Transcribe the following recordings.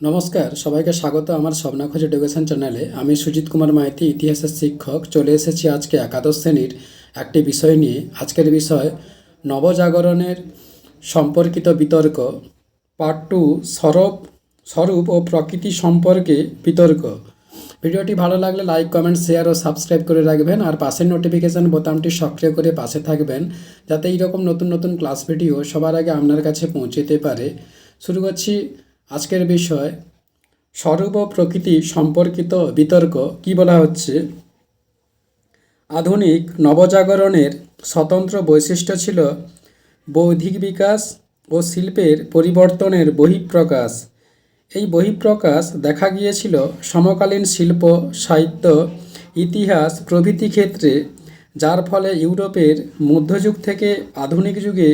নমস্কার, সবাইকে স্বাগত আমার স্বপ্নাখোঁজ এডুকেশন চ্যানেলে। আমি সুজিত কুমার মাইতি, ইতিহাসের শিক্ষক। চলে এসেছি আজকে একাদশ শ্রেণির একটি বিষয় নিয়ে। আজকের বিষয়, নবজাগরণের সম্পর্কিত বিতর্ক পার্ট টু স্বরূপ স্বরূপ ও প্রকৃতি সম্পর্কে বিতর্ক। ভিডিওটি ভালো লাগলে লাইক কমেন্ট শেয়ার ও সাবস্ক্রাইব করে রাখবেন আর পাশের নোটিফিকেশান বোতামটি সক্রিয় করে পাশে থাকবেন, যাতে এইরকম নতুন নতুন ক্লাস ভিডিও সবার আগে আপনার কাছে পৌঁছতে পারে। শুরু করছি আজকের বিষয় স্বরূপ ও প্রকৃতি সম্পর্কিত বিতর্ক কি বলা হচ্ছে? আধুনিক নবজাগরণের স্বতন্ত্র বৈশিষ্ট্য ছিল বৌদ্ধিক বিকাশ ও শিল্পের পরিবর্তনের বহিঃপ্রকাশ। এই বহিঃপ্রকাশ দেখা গিয়েছিল সমকালীন শিল্প, সাহিত্য, ইতিহাস প্রভৃতি ক্ষেত্রে, যার ফলে ইউরোপের মধ্যযুগ থেকে আধুনিক যুগে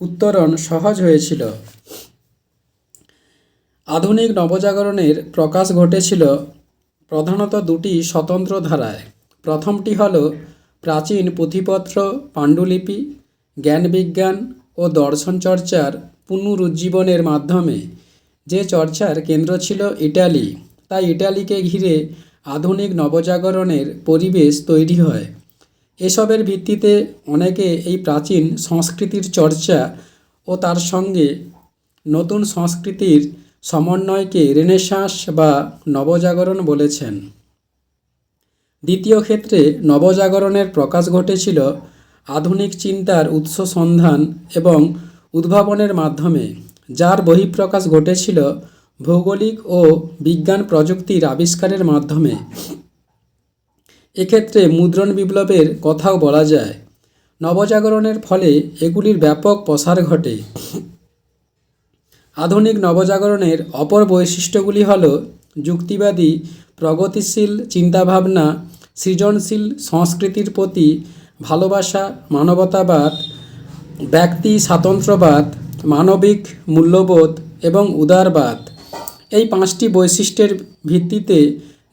উত্তরণ সহজ হয়েছিল। আধুনিক নবজাগরণের প্রকাশ ঘটেছিল প্রধানত দুটি স্বতন্ত্র ধারায়। প্রথমটি হল প্রাচীন পুঁথিপত্র, পাণ্ডুলিপি জ্ঞানবিজ্ঞান ও দর্শন চর্চার পুনরুজ্জীবনের মাধ্যমে। যে চর্চার কেন্দ্র ছিল ইটালি, তাই ইটালিকে ঘিরে আধুনিক নবজাগরণের পরিবেশ তৈরি হয়। এসবের ভিত্তিতে অনেকে এই প্রাচীন সংস্কৃতির চর্চা ও তার সঙ্গে নতুন সংস্কৃতির সমন্বয়কে রেনেসাঁস বা নবজাগরণ বলেছেন। দ্বিতীয় ক্ষেত্রে নবজাগরণের প্রকাশ ঘটেছিল আধুনিক চিন্তার উৎস সন্ধান এবং উদ্ভাবনের মাধ্যমে, যার বহিঃপ্রকাশ ঘটেছিল ভৌগোলিক ও বিজ্ঞান প্রযুক্তির আবিষ্কারের মাধ্যমে। এক্ষেত্রে মুদ্রণ বিপ্লবের কথাও বলা যায়। নবজাগরণের ফলে এগুলির ব্যাপক প্রসার ঘটে। আধুনিক নবজাগরণের অপর বৈশিষ্ট্যগুলি হল যুক্তিবাদী, প্রগতিশীল চিন্তাভাবনা, সৃজনশীল সংস্কৃতির প্রতি ভালোবাসা, মানবতাবাদ, ব্যক্তি স্বাতন্ত্র্যবাদ, মানবিক মূল্যবোধ এবং উদারবাদ। এই পাঁচটি বৈশিষ্ট্যের ভিত্তিতে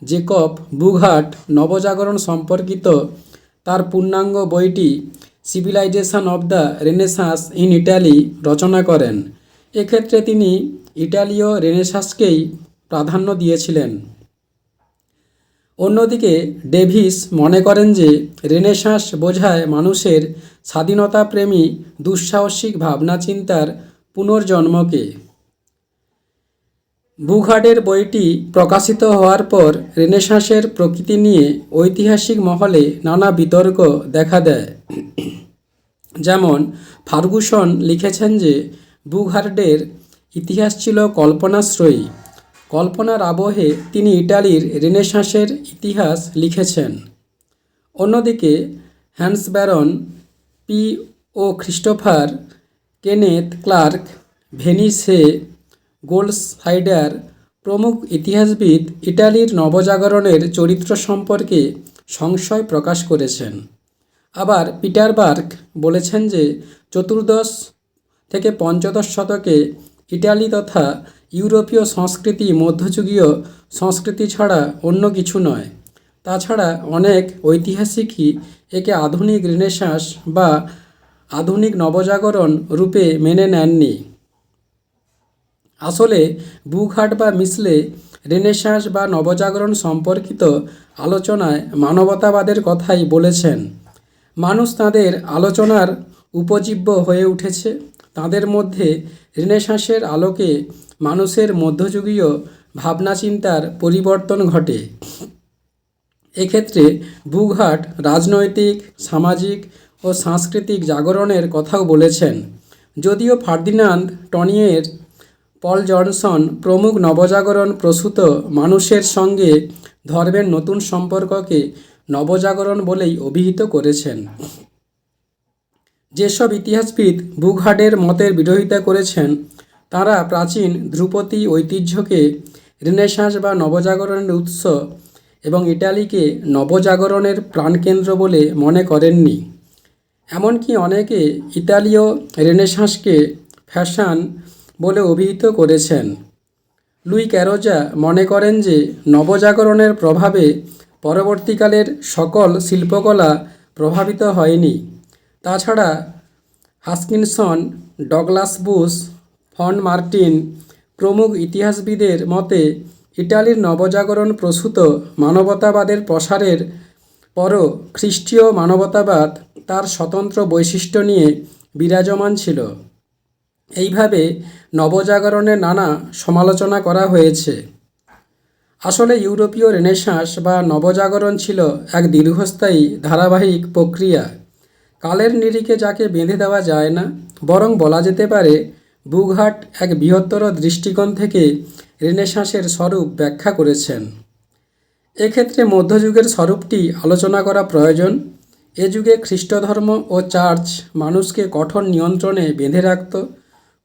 জেকব বুঘাট নবজাগরণ সম্পর্কিত তার পূর্ণাঙ্গ বইটি civilization of the renaissance in Italy রচনা করেন। এক্ষেত্রে তিনি ইটালীয় রেনেসাঁসকেই প্রাধান্য দিয়েছিলেন। অন্যদিকে ডেভিস মনে করেন যে রেনেসাঁস বোঝায় মানুষের স্বাধীনতাপ্রেমী দুঃসাহসিক ভাবনা চিন্তার পুনর্জন্মকে। বুঘাটের বইটি প্রকাশিত হওয়ার পর রেনেসাঁসের প্রকৃতি নিয়ে ঐতিহাসিক মহলে নানা বিতর্ক দেখা দেয়। যেমন ফার্গুসন লিখেছেন যে বুঘার্ডের ইতিহাস ছিল কল্পনাশ্রয়ী। কল্পনার আবহে তিনি ইটালির রেনেসাঁসের ইতিহাস লিখেছেন। অন্যদিকে, হ্যান্স ব্যারন, পি ও ক্রিস্টোফার কেনেথ ক্লার্ক, ভেনিসে গোল্ডসাইডার প্রমুখ ইতিহাসবিদ ইটালির নবজাগরণের চরিত্র সম্পর্কে সংশয় প্রকাশ করেছেন। আবার পিটারবার্গ বলেছেন যে, চতুর্দশ থেকে পঞ্চদশ শতকে ইটালি তথা ইউরোপীয় সংস্কৃতি মধ্যযুগীয় সংস্কৃতি ছাড়া অন্য কিছু নয়। তাছাড়া অনেক ঐতিহাসিকই একে আধুনিক রেনেসাঁস বা আধুনিক নবজাগরণ রূপে মেনে নেননি। আসলে বুকহাট বা মিসলে রেনেসাঁস বা নবজাগরণ সম্পর্কিত আলোচনায় মানবতাবাদের কথাই বলেছেন। মানুষ তাদের আলোচনার উপজীব্য হয়ে উঠেছে। তাদের মধ্যে রেনেসাঁসের আলোকে মানুষের মধ্যযুগীয় ভাবনা চিন্তার পরিবর্তন ঘটে। এক্ষেত্রে বুঘাট রাজনৈতিক, সামাজিক ও সাংস্কৃতিক জাগরণের কথাও বলেছেন। যদিও ফার্দিনান্দ টনিয়ের, পল জনসন প্রমুখ নবজাগরণ প্রসূত মানুষের সঙ্গে ধর্মের নতুন সম্পর্ককে নবজাগরণ বলেই অভিহিত করেছেন। যেসব ইতিহাসবিদ বুকহার্ডের মতের বিরোধিতা করেছেন, তারা প্রাচীন ধ্রুপদী ঐতিহ্যকে রেনেসাঁস বা নবজাগরণের উৎস এবং ইটালিকে নবজাগরণের প্রাণকেন্দ্র বলে মনে করেননি। এমনকি অনেকে ইতালীয় রেনেসাঁসকে ফ্যাশন বলে অভিহিত করেছেন। লুই ক্যারোজা মনে করেন যে নবজাগরণের প্রভাবে পরবর্তীকালের সকল শিল্পকলা প্রভাবিত হয়নি। তাছাড়া Huskinson, Douglas Bush, von Martin প্রমুখ ইতিহাসবিদের মতে ইটালির নবজাগরণ প্রসূত মানবতাবাদের প্রসারের পরও খ্রিস্টীয় মানবতাবাদ তার স্বতন্ত্র বৈশিষ্ট্য নিয়ে বিরাজমান ছিল। এইভাবে নবজাগরণের নানা সমালোচনা করা হয়েছে। আসলে ইউরোপীয় রেনেসাঁস বা নবজাগরণ ছিল এক দীর্ঘস্থায়ী ধারাবাহিক প্রক্রিয়া। কালের নিরিখে যাকে বেঁধে দেওয়া যায় না, বরং বলা যেতে পারে, বুঘাট এক বৃহত্তর দৃষ্টিকোণ থেকে রেনেসাঁসের স্বরূপ ব্যাখ্যা করেছেন। এক্ষেত্রে মধ্যযুগের স্বরূপটি আলোচনা করা প্রয়োজন। এ যুগে খ্রিস্টধর্ম ও চার্চ মানুষকে কঠোর নিয়ন্ত্রণে বেঁধে রাখত।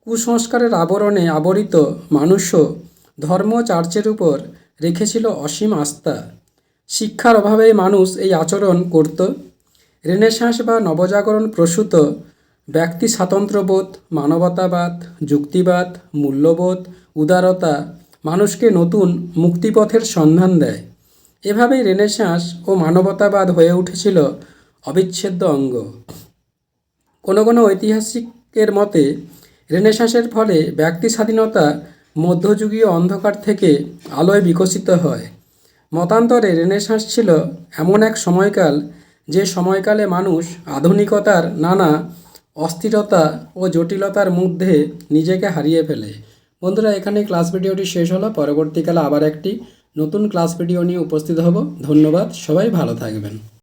কুসংস্কারের আবরণে আবরিত মানুষও ধর্ম চার্চের উপর রেখেছিল অসীম আস্থা। শিক্ষার অভাবে মানুষ এই আচরণ করত। রেনেসাঁস বা নবজাগরণ প্রসূত, ব্যক্তি স্বাতন্ত্র্যবোধ, মানবতাবাদ, যুক্তিবাদ, মূল্যবোধ, উদারতা মানুষকে নতুন মুক্তিপথের সন্ধান দেয়। এভাবেই রেনেসাঁস ও মানবতাবাদ হয়ে উঠেছিল অবিচ্ছেদ্য অঙ্গ। কোনো কোনো ঐতিহাসিকের মতে রেনেসাঁসের ফলে ব্যক্তি স্বাধীনতা মধ্যযুগীয় অন্ধকার থেকে আলোয় বিকশিত হয়। মতান্তরে রেনেসাঁস ছিল এমন এক সময়কাল যে সময়কালে মানুষ আধুনিকতার নানা অস্থিরতা ও জটিলতার মধ্যে নিজেকে হারিয়ে ফেলে। বন্ধুরা, এখানে ক্লাস ভিডিওটি শেষ হলো। পরবর্তীকালে আবার একটি নতুন ক্লাস ভিডিও নিয়ে উপস্থিত হব। ধন্যবাদ। সবাই ভালো থাকবেন।